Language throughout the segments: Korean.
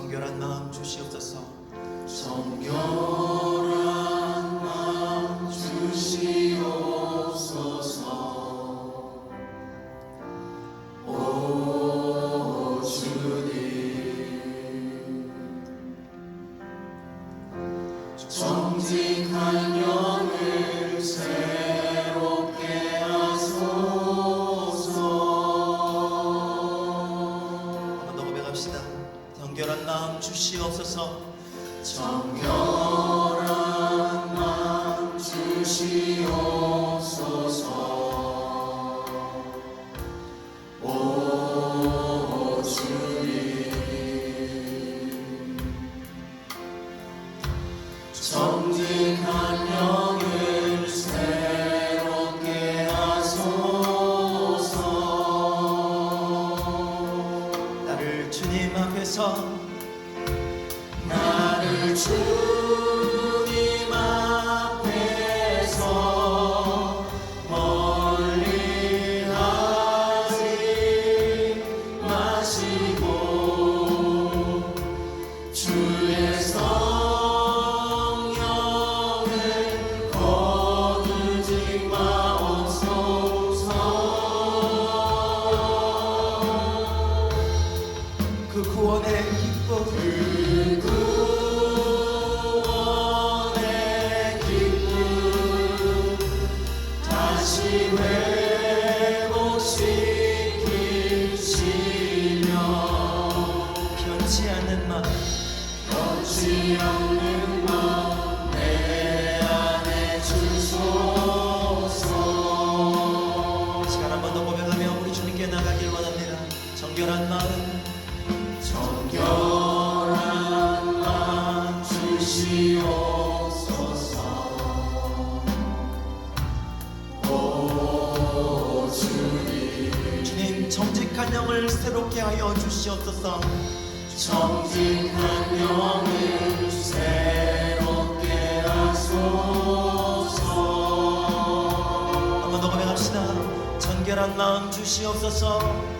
성결한 마음 주시옵소서. 성결한 주님 앞에서 나를 주 청결한 마음. 청결한 마음 주시옵소서. 오 주님. 주님 정직한 영을 새롭게 하여 주시옵소서. 정직한 영을 새롭게 하소서. 한번 더 고백합시다. 정결한 마음 주시옵소서.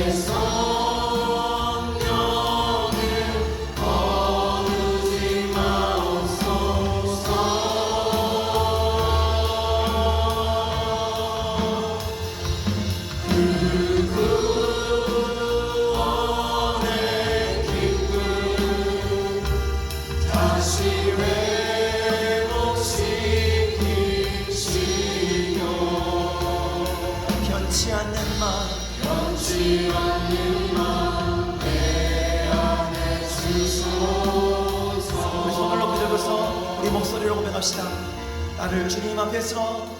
그 다시 우리 손을 높이 들고서 우리 목소리로 고백합시다. 나를 주님 앞에서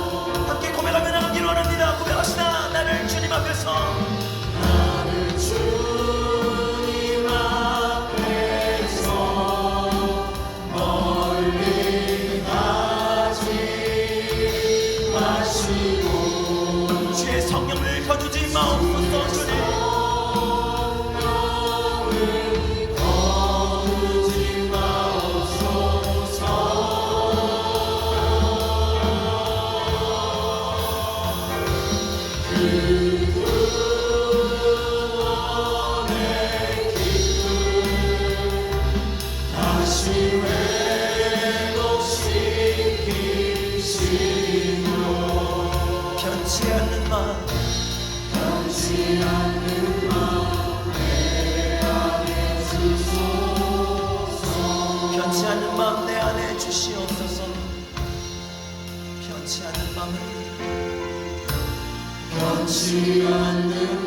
猫 마음 내 안에 주시옵소서. 변치 않는 마음을 변치 않는